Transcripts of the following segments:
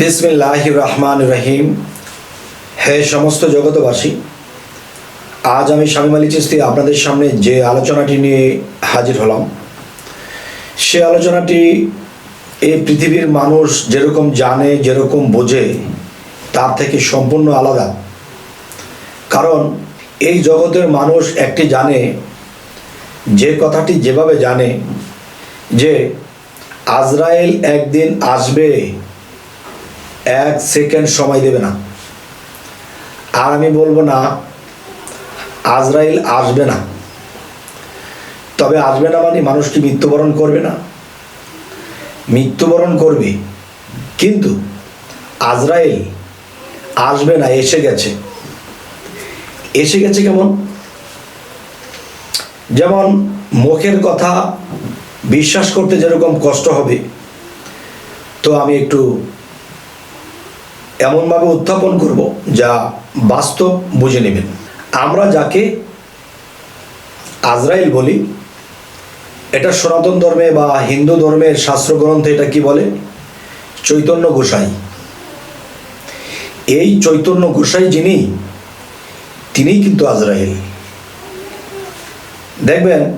বিসমিল্লাহ রহমান রহিম হে সমস্ত জগতবাসী আজ আমি শামীম আলী চিস্তি আপনাদের সামনে যে আলোচনাটি নিয়ে হাজির হলাম, সে আলোচনাটি এই পৃথিবীর মানুষ যেরকম জানে, যেরকম বোঝে, তার থেকে সম্পূর্ণ আলাদা। কারণ এই জগতের মানুষ একটি জানে, যে কথাটি যেভাবে জানে, যে আজরায়েল একদিন আসবে এক সেকেন্ড সময় দেবে না। আর আমি বলব না, আজরাইল আসবে না। তবে আসবে না মানে মানুষ কি মৃত্যুবরণ করবে না? মৃত্যুবরণ করবে। কিন্তু আজরাইল আসবে না, এসে গেছে। এসে গেছে কেমন? যেমন মুখের কথা বিশ্বাস করতে যেরকম কষ্ট হবে, তো আমি একটু এমনভাবে উত্থাপন করব যা বাস্তব বুঝে নেবেন। আমরা যাকে আজরাইল বলি, এটা সনাতন ধর্মে বা হিন্দু ধর্মের শাস্ত্রগ্রন্থে এটা কি বলে? চৈতন্য গোসাই। এই চৈতন্য গোসাই যিনি, তিনিই কিন্তু আজরাইল। দেখবেন,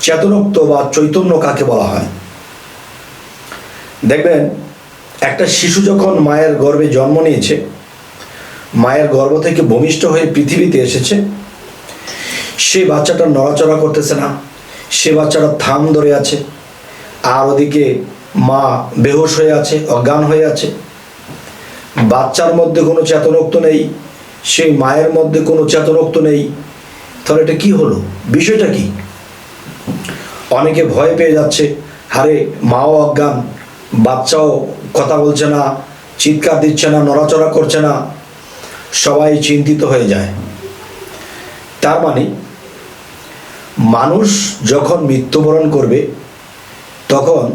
চেতনোক্ত বা চৈতন্য কাকে বলা হয়? দেখবেন একটা শিশু যখন মায়ের গর্ভে জন্ম নিয়েছে, মায়ের গর্ভ থেকে ভূমিষ্ঠ হয়ে পৃথিবীতে এসেছে, সে বাচ্চাটা নড়াচড়া করতেছে না, সে বাচ্চাটা থাম ধরে আছে, আর ওদিকে মা বেহুশ হয়ে আছে, অজ্ঞান হয়ে আছে। বাচ্চার মধ্যে কোনো চেতনোক্ত নেই সেই মায়ের মধ্যে কোনো চেতনোক্ত নেই। তাহলে এটা কি হলো? বিষয়টা কি? অনেকে ভয় পেয়ে যাচ্ছে হারে মাও অজ্ঞান বাচ্চাও কথা বলছে না, চিৎকার দিচ্ছে না, নড়াচড়া করছে না, সবাই চিন্তিত হয়ে যায়। তার মানে মানুষ যখন মৃত্যুবরণ করবে, তখন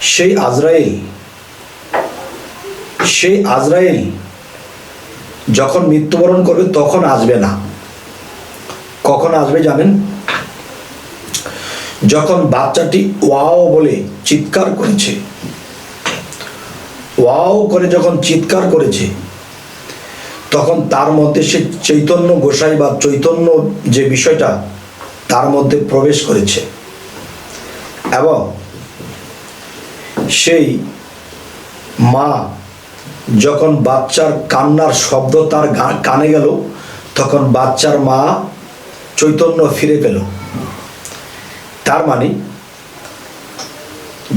সেই আজরাইল সেই আজরাইল যখন মৃত্যুবরণ করবে, তখন আসবে না। কখন আসবে জানেন? যখন বাচ্চাটি ওয়াও বলে চিৎকার করেছে, ওয়াও করে যখন চিৎকার করেছে, তখন তার মধ্যে সে চৈতন্য গোসাই বা চৈতন্য যে বিষয়টা, তার মধ্যে প্রবেশ করেছে। এবং সেই মা যখন বাচ্চার কান্নার শব্দ তার কানে গেল, তখন বাচ্চার মা চৈতন্য ফিরে পেল। তার মানে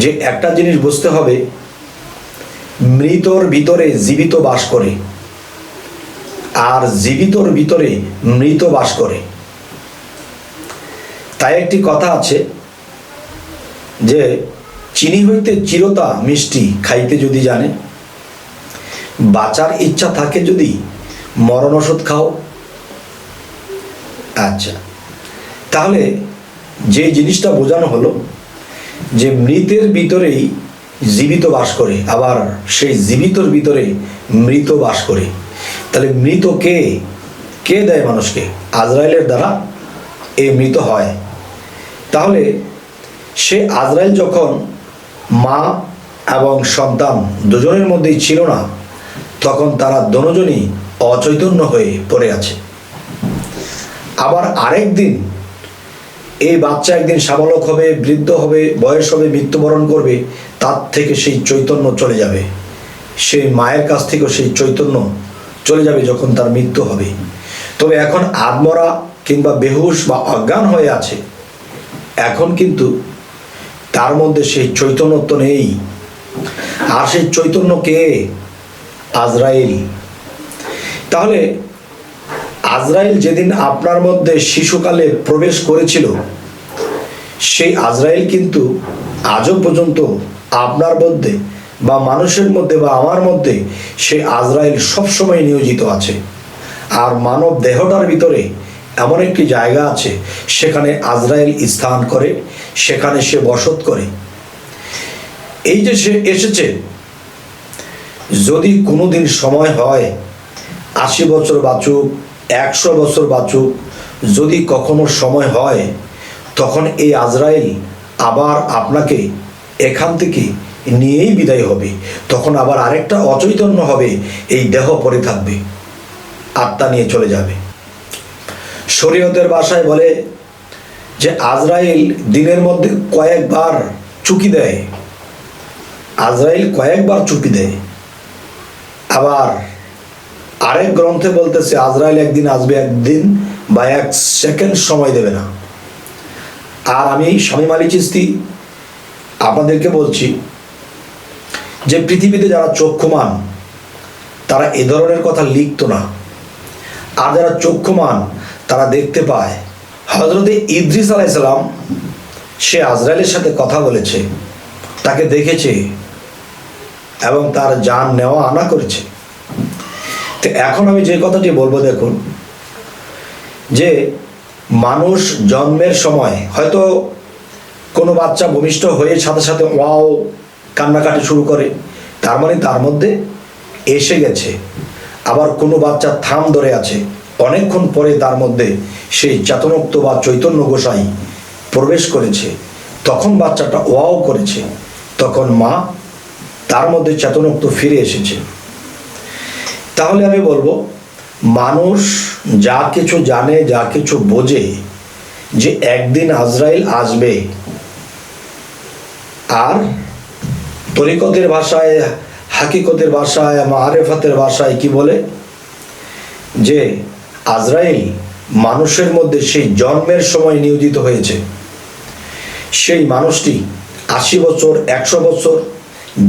যে একটা জিনিস বুঝতে হবে, মৃতর ভিতরে জীবিত বাস করে আর জীবিতর ভিতরে মৃত বাস করে। তাই একটি কথা আছে যে চিনি হইতে চিরতা মিষ্টি খাইতে যদি জানে, বাঁচার ইচ্ছা থাকে যদি মরণ ওষুধ খাও। আচ্ছা তাহলে যে জিনিসটা বোঝানো হলো, যে মৃতের ভিতরেই জীবিত বাস করে, আবার সেই জীবিতর ভিতরে মৃত বাস করে। তাহলে মৃত কে? কে দেয় মানুষকে? আজরাইলের দ্বারা এ মৃত হয়। তাহলে সে আজরাইল যখন মা এবং সন্তান দুজনের মধ্যেই ছিল না, তখন তারা দুজনই অচৈতন্য হয়ে পড়ে আছে। আবার আরেক দিন এই বাচ্চা একদিন সাবালক হবে, বৃদ্ধ হবে, বয়স হবে, মৃত্যুবরণ করবে, তার থেকে সেই চৈতন্য চলে যাবে। সেই মায়ের কাছ থেকেও সেই চৈতন্য চলে যাবে যখন তার মৃত্যু হবে। তবে এখন আদমরা কিংবা বেহুশ বা অজ্ঞান হয়ে আছে, এখন কিন্তু তার মধ্যে সেই চৈতন্যত্ব নেই। আর সেই চৈতন্য কে? আজরাইল। তাহলে আজরাইল যেদিন আপনার মধ্যে শিশুকালে প্রবেশ করেছিল, সেই আজরাইল কিন্তু আজও পর্যন্ত আপনার মধ্যে বা মানুষের মধ্যে বা আমার মধ্যে সেই আজরাইল সবসময় নিয়োজিত আছে। আর মানব দেহটার ভিতরে এমন একটি জায়গা আছে, সেখানে আজরাইল স্থান করে, সেখানে সে বসত করে। এই যে সে এসেছে, যদি কোনোদিন সময় হয়, আশি বছর বাঁচুক একশো বছর বাঁচুক। যদি কখনো সময় হয়, তখন এই আজরাইল আবার আপনাকে এখান থেকে নিয়েই বিদায় হবে। তখন আবার আরেকটা অচৈতন্য হবে, এই দেহ পড়ে থাকবে, আত্মা নিয়ে চলে যাবে। শরীয়তের বাসায় বলে যে, আজরাইল দিনের মধ্যে কয়েকবার চুকি দেয়। আজরাইল কয়েকবার চুকি দেয়। আবার আরেক গ্রন্থে বলতেছে, আজরাইল একদিন আসবে, একদিন বা এক সেকেন্ড সময় দেবে না। আর আমি স্বামী মালি চিস্তি আপনাদেরকে বলছি যে পৃথিবীতে যারা চক্ষুমান, তারা এ ধরনের কথা লিখতো না। আর যারা চক্ষুমান, তারা দেখতে পায় হজরতে ইদ্রিস আলাইসালাম সে আজরাইলের সাথে কথা বলেছে, তাকে দেখেছে এবং তার যান নেওয়া আনা করেছে। তো এখন আমি যে কথাটি বলব দেখুন, যে মানুষ জন্মের সময় হয়তো কোনো বাচ্চা ভূমিষ্ঠ হয়ে সাথে সাথে ওয়াও, কান্নাকাটি শুরু করে, তার মানে তার মধ্যে এসে গেছে। আবার কোনো বাচ্চা থাম ধরে আছে, অনেকক্ষণ পরে তার মধ্যে সেই চেতনোক্ত বা চৈতন্য গোসাই প্রবেশ করেছে। তখন বাচ্চাটা ওয়াও করেছে, তখন মা তার মধ্যে চেতনোক্ত ফিরে এসেছে। তাহলে আমি বলব, মানুষ যা কিছু জানে, যা কিছু বোঝে, যে একদিন আজরাইল আসবে, আর তরিকতের ভাষায়, হাকিকতের ভাষায় মারেফাতের ভাষায় কি বলে? যে আজরাইল মানুষের মধ্যে সেই জন্মের সময় নিয়োজিত হয়েছে। সেই মানুষটি আশি বছর, একশো বছর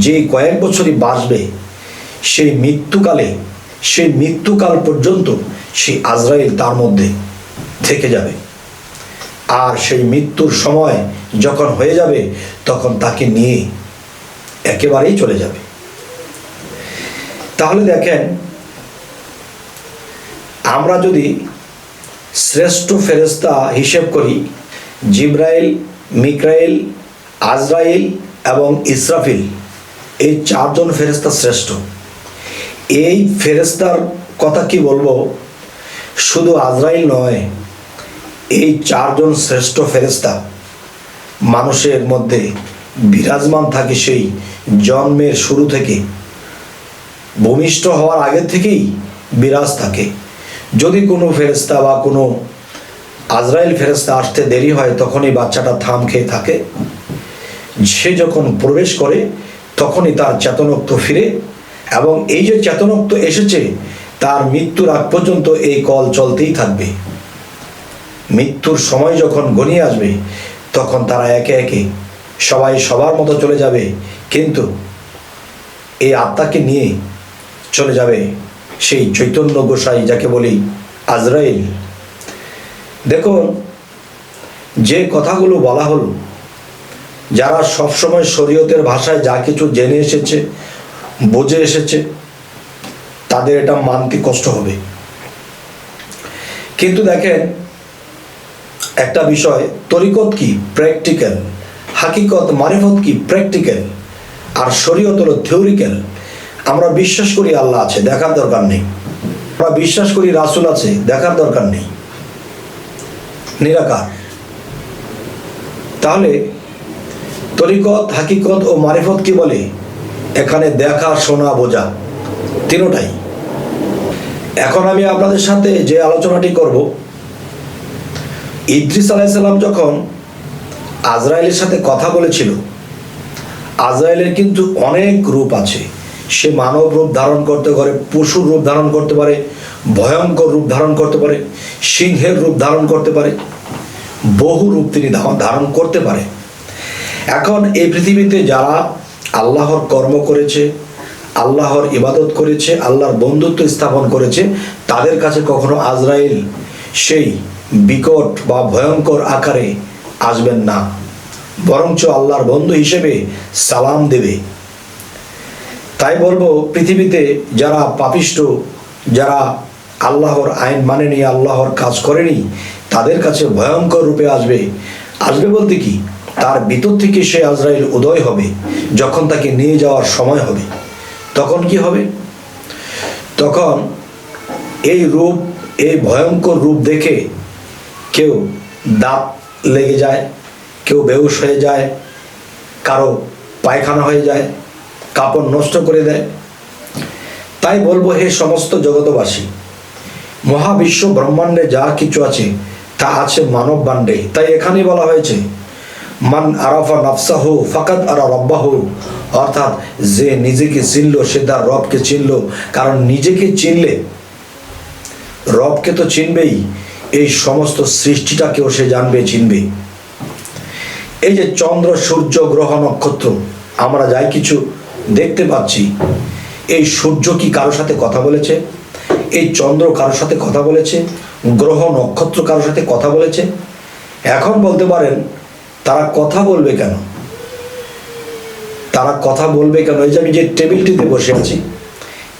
যে কয়েক বছরই বাঁচবে, সেই মৃত্যুকালে সেই মৃত্যুকাল পর্যন্ত সেই আজরাইল তার মধ্যে থেকে যাবে। আর সেই মৃত্যুর সময় যখন হয়ে যাবে, তখন তাকে নিয়ে একেবারেই চলে যাবে। তাহলে দেখেন, আমরা যদি শ্রেষ্ঠ ফেরেস্তা হিসেব করি, জিব্রাইল মিক্রাইল আজরাইল এবং ইসরাফিল, এই চারজন ফেরেস্তা শ্রেষ্ঠ। এই ফেরেস্তার কথা কি বলব? শুধু আজরাইল নয়, এই চারজন শ্রেষ্ঠ ফেরেস্তা মানুষের মধ্যে বিরাজমান থাকে সেই জন্মের শুরু থেকে। ভূমিষ্ঠ হওয়ার আগে থেকেই বিরাজ থাকে। যদি কোনো ফেরেস্তা বা কোনো আজরাইল ফেরেস্তা আসতে দেরি হয়, তখনই বাচ্চাটা থাম খেয়ে থাকে। সে যখন প্রবেশ করে, তখনই তার চেতনোক্ত ফিরে এবং এই যে চেতনোক্ত এসেছে, তার মৃত্যুর আগ পর্যন্ত এই কল চলতেই থাকবে। মৃত্যুর সময় যখন ঘনিয়ে আসবে, তখন তারা একে একে সবাই সবার মতো চলে যাবে। কিন্তু এই আত্মাকে নিয়ে চলে যাবে সেই চৈতন্য গোসাই, যাকে বলি আজরাইল। দেখুন, যে কথাগুলো বলা হলো, যারা সবসময় শরীয়তের ভাষায় যা কিছু জেনে এসেছে বুঝে এসেছে, তাদের এটা মানতে কষ্ট হবে। কিন্তু দেখেন, একটা বিষয়, তরিকত কি? প্র্যাকটিক্যাল হাকিকত, মারিফত কি? প্র্যাকটিক্যাল আর শরীয়ত হলো থিওরিক্যাল আমরা বিশ্বাস করি আল্লাহ আছে, দেখার দরকার নেই। আমরা বিশ্বাস করি রাসুল আছে, দেখার দরকার নেই। নিরাকার। তাহলে তরিকত, হাকিকত ও মারিফত কি বলে? এখানে দেখা, শোনা, বোঝা, তিনোটাই। এখন আমি আপনাদের সাথে যে আলোচনাটি করব, ইদ্রিস আলাইসাল্লাম যখন আজরায়েলের সাথে কথা বলেছিল আজরায়েলের কিন্তু অনেক রূপ আছে। সে মানব রূপ ধারণ করতে পারে, পশুর রূপ ধারণ করতে পারে, ভয়ঙ্কর রূপ ধারণ করতে পারে, সিংহের রূপ ধারণ করতে পারে, বহু রূপ তিনি ধারণ করতে পারে। এখন এই পৃথিবীতে যারা আল্লাহর কর্ম করেছে, আল্লাহর ইবাদত করেছে, আল্লাহর বন্ধুত্ব স্থাপন করেছে, তাদের কাছে কখনো আজরাইল সেই বিকট বা ভয়ঙ্কর আকারে আসবেন না। বরঞ্চ আল্লাহর বন্ধু হিসেবে সালাম দেবে। তাই বলব, পৃথিবীতে যারা পাপিষ্ট, যারা আল্লাহর আইন মানেনি, আল্লাহর কাজ করেনি, তাদের কাছে ভয়ঙ্কর রূপে আসবে। আসবে বলতে কি? তার ভিতর থেকে সে আজরাইল উদয় হবে। যখন তাকে নিয়ে যাওয়ার সময় হবে, তখন কি হবে? তখন এই রূপ, এই ভয়ঙ্কর রূপ দেখে কেউ দাঁত লেগে যায়, কেউ বেহুশ হয়ে যায়, কারও পায়খানা হয়ে যায়, কাপড় নষ্ট করে দেয়। তাই বলব, হে সমস্ত জগতবাসী মহাবিশ্ব ব্রহ্মাণ্ডে যা কিছু আছে, তা আছে মানব বান্ডে তাই এখানেই বলা হয়েছে মান আরাফা নাফসাহু ফাকাত আরা রব্বাহু। অর্থাৎ যে নিজেকে চিনল, সে তার রবকে চিনল। কারণ নিজেকে চিনলে রবকে তো চিনবেই, এই সমস্ত সৃষ্টিটাকেও সে জানবে, চিনবে। এই যে চন্দ্র, সূর্য, গ্রহ, নক্ষত্র, আমরা যাই কিছু দেখতে পাচ্ছি। এই সূর্য কি কারোর সাথে কথা বলেছে? এই চন্দ্র কারোর সাথে কথা বলেছে? গ্রহ, নক্ষত্র কারোর সাথে কথা বলেছে? এখন বলতে পারেন তারা কথা বলবে কেন? তারা কথা বলবে কেন? এই যে আমি যে টেবিলটিতে বসে আছি,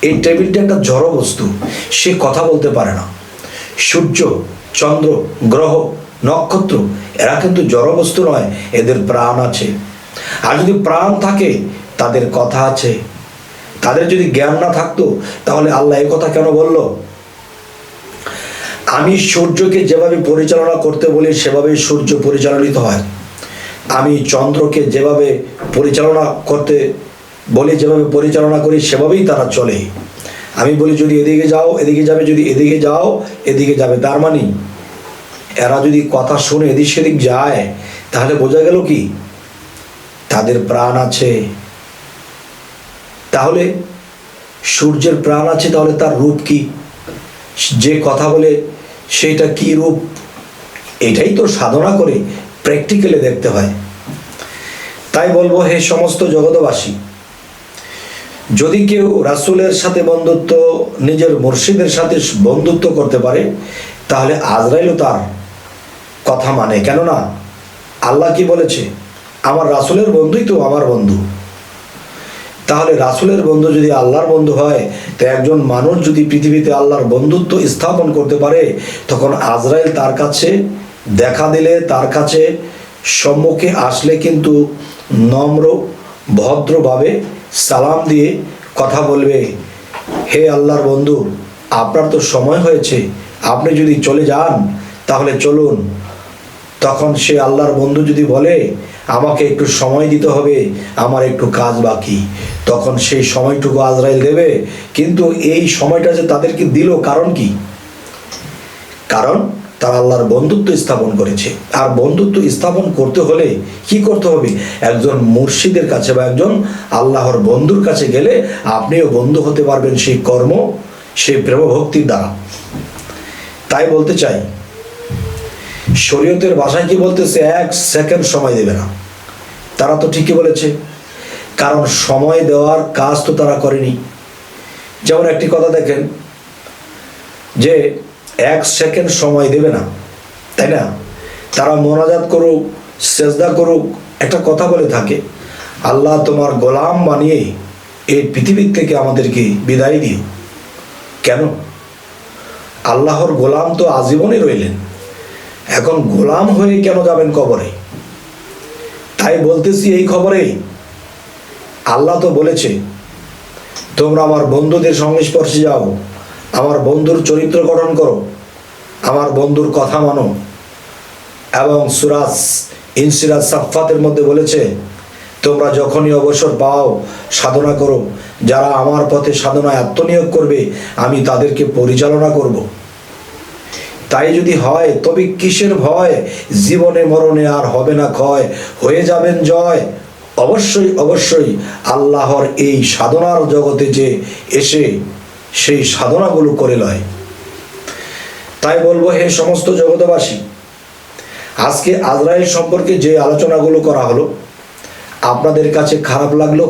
এই টেবিলটি একটা জড় বস্তু, সে কথা বলতে পারে না। সূর্য, চন্দ্র, গ্রহ, নক্ষত্র, এরা কিন্তু জড় বস্তু নয়, এদের প্রাণ আছে। আর যদি প্রাণ থাকে, তাদের কথা আছে। তাদের যদি জ্ঞান না থাকতো, তাহলে আল্লাহ এই কথা কেন বলল? আমি সূর্যকে যেভাবে পরিচালনা করতে বলি, সেভাবেই সূর্য পরিচালিত হয়। আমি চন্দ্রকে যেভাবে পরিচালনা করতে বলি, যেভাবে পরিচালনা করি, সেভাবেই তারা চলে। আমি বলি, যদি এদিকে যাও, এদিকে যাবে, যদি এদিকে যাও, এদিকে যাবে। তার মানে এরা যদি কথা শুনে এদিক সেদিক যায়, তাহলে বোঝা গেল কি? তাদের প্রাণ আছে। তাহলে সূর্যের প্রাণ আছে, তাহলে তার রূপ কি? যে কথা বলে, সেটা কি রূপ? এটাই তো সাধনা করে। প্র্যাকটিক্যালে দেখতে হয়। তাই বলব, হে সমস্ত জগতবাসী যদি কেউ রাসূলের সাথে বন্ধুত্ব, নিজের মুর্শিদের সাথে বন্ধুত্ব করতে পারে, তাহলে আজরাইলও তার কথা মানে। কেননা, আল্লাহ কি বলেছে? আমার রাসূলের বন্ধুই তো আমার বন্ধু। তাহলে রাসূলের বন্ধু যদি আল্লাহর বন্ধু হয়, তো একজন মানুষ যদি পৃথিবীতে আল্লাহর বন্ধুত্ব স্থাপন করতে পারে, তখন আজরাইল তার কাছে দেখা দিলে তার কাছে সম্মুখে আসলে কিন্তু নম্র, ভদ্রভাবে সালাম দিয়ে কথা বলবে। হে আল্লাহর বন্ধু, আপনার তো সময় হয়েছে। আপনি যদি চলে যান, তাহলে চলুন। তখন সে আল্লাহর বন্ধু যদি বলে, আমাকে একটু সময় দিতে হবে, আমার একটু কাজ বাকি। তখন সেই সময়টুকু আজরাইল দেবে। কিন্তু এই সময়টা যে তাদেরকে দিল কারণ কি? কারণ তারা আল্লাহর বন্ধুত্ব স্থাপন করেছে। আর বন্ধুত্ব স্থাপন করতে হলে কি করতে হবে? একজন মুর্শিদের কাছে বা একজন আল্লাহর বন্ধুর কাছে গেলে আপনিও বন্ধু হতে পারবেন সেই কর্ম, সেই প্রেম ভক্তির দ্বারা। তাই বলতে চাই, শরীয়তের ভাষায় কি বলতেছে, এক সেকেন্ড সময় দেবে না। তারা তো ঠিকই বলেছে, কারণ সময় দেওয়ার কাজ তো তারা করেনি। যেমন একটি কথা দেখেন, যে এক সেকেন্ড সময় দেবে না, তাই না? তারা মোনাজাত করুক, সেজদা করুক, একটা কথা বলে থাকে, আল্লাহ তোমার গোলাম বানিয়ে এই পৃথিবীর থেকে আমাদেরকে বিদায় দিও। কেন? আল্লাহর গোলাম তো আজীবনে রইলেন। এখন গোলাম হয়ে কেন যাবেন কবরে? তাই বলতেছি এই খবরে, আল্লাহ তো বলেছে, তোমরা আমার বন্ধুদের সংস্পর্শে যাও, আমার বন্ধুর চরিত্র গঠন করো। আমার বন্ধুর কথা মানো। এবং সুরাজ, ইনসিরাজ সাফাতের মধ্যে বলেছে, তোমরা যখনই অবসর পাও, সাধনা করো। যারা আমার পথে সাধনায় আত্মনিয়োগ করবে, আমি তাদেরকে পরিচালনা করব। তাই যদি হয়, তবে কিসের ভয়? জীবনে মরণে আর হবে না ক্ষয়। হয়ে যাবেন জয়। অবশ্যই অবশ্যই আল্লাহর এই সাধনার জগতে যে এসে সেই সাধনাগুলো করে লয়। তাই বলব হে সমস্ত জগতবাসী আজকে আজরাইল সম্পর্কে যে আলোচনাগুলো করা হলো, আপনাদের কাছে খারাপ লাগল,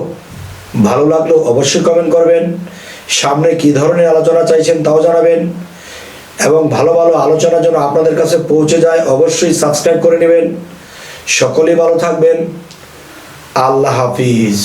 ভালো লাগল অবশ্যই কমেন্ট করবেন, সামনে কি ধরনের আলোচনা চাইছেন তাও জানাবেন, এবং ভালো ভালো আলোচনা যেন আপনাদের কাছে পৌঁছে যায় অবশ্যই সাবস্ক্রাইব করে নেবেন সকলেই ভালো থাকবেন, আল্লাহ হাফিজ।